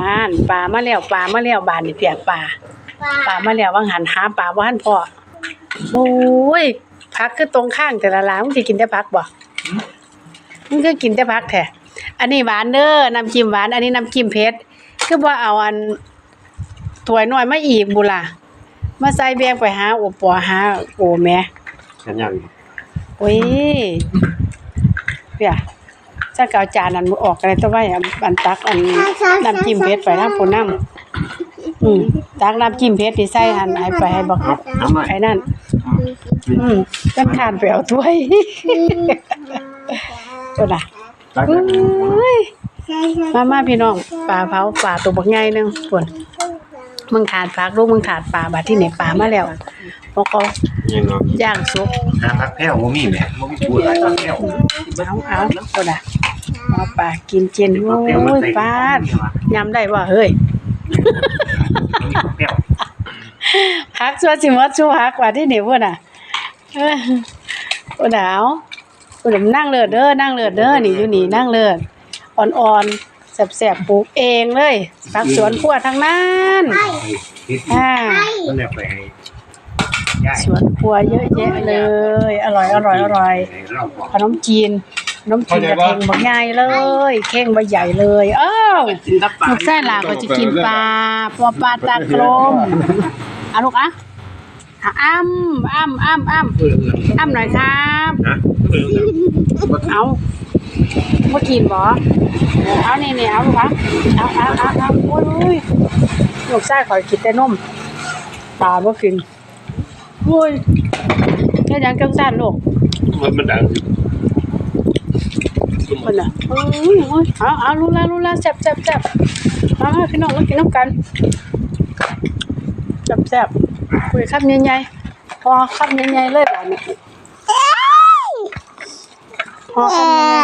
อ่านปลามาแล้วปลามาแล้วบานนี่เปียกปลาปลามาแล้วว่างหันหาปลาบ่ทันพอโอ้ยผักคือตรงข้างแต่ละร้านมึงสิกินแต่ผักบ่มึงคือกินแต่ผักแท้อันนี้หวานเด้อน้ำจิ้มหวาน อันนี้น้ำจิ้มเผ็ดคือบ่เอาอันถ้วยน้อยมาอีกบุล่ะมาใส่แบงไปหาโอปอหาโอแม่กันยังโอ้ยเปีย ถ้าเกเอาจานนั้นมือออกอะไรตัวไว้อะอันตักอันน้ำจิ้มเผ็ดไปน้ำปูน้ำอืมตักน้ำจิ้มเผ็ดที่ใส่หันให้ไปให้บอกเอาเอาหน่อยไอ้นั่น อืมกันขานไปเอาถ้วยตัวน่ะรักเอกัน้ยมามาพี่น้องปลาเผาปลาตัวบักใหญ่หนึงพุ่นมึงถาดผักลูกมึงถาดปลาบาดที่ไหนปลามาแล้วพวกเขายังเนาะย่างสุกหาพักแพ้วบ่มีแหม่บ่มีพูดอะไรพักแพ้วเอาเอาตัวน่ะเอาปลากินเจนโอ้ยปลายำได้บ่เฮ้ยพักแพ้วฮักชัวสิมดชัวฮักว่าที่นี่พุ่นน่ะเออพุ่นน่ะเอาพุ่นน่ะนั่งเลิศเด้อนั่งเลิศเด้อนี่อยู่นี่นั่งเลิศอ่อนๆแซ่บๆปลูกเองเลยผักสวนครัวทั้งนั้นติดอ่ามันเนี่ยไปให้ยายสวนครัวเยอะแยะเลย อร่อยอร่อยอร่อยให้เราบอกขนมจีนข นมจีนกระเทียมบักใหญ่เลยเข่งใบใหญ่เลยเอ้าวลูกไส้หลาก็จะกินปลาปลาปลาตากลมอะลูกอะอะอ้ำอ้ำอ้ำอ้ำเออเอออ้ำหน่อยครับนะเอาเมื่อกินบ่เอานี่นี่เอาลูกอะเอาเอาเอาเอาโอ้ยโอ้ยลูกไส้ขอยกินแต่นมปลาบ่กินโอ้ยแค่ยังจังซั่นลูกมันมันดัง คนน่ะโอ้ยโอ้ยเอาเอารู้แล้วรู้ล้วแซ่บแซ่บแซ่บมามาพี่น้องมากินน้ำกันแซ่บแซ่บคุยคำใหญ่ๆพอคำใหญ่ๆเลยแบบนี้พอคำใหญ่